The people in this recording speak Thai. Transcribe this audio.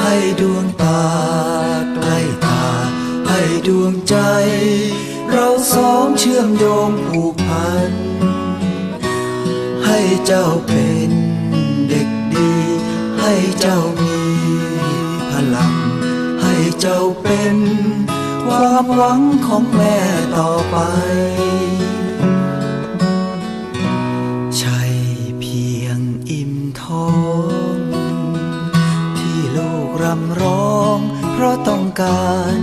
ให้ดวงตาใกล้ตา ให้ดวงใจ เราสองเชื่อมโยงผูกพัน ให้เจ้าเป็นเด็กดี ให้เจ้ามีพลัง ให้เจ้าเป็นความหวังของแม่ต่อไปใช่เพียงอิ่มท้องำร้อง เพราะต้องการ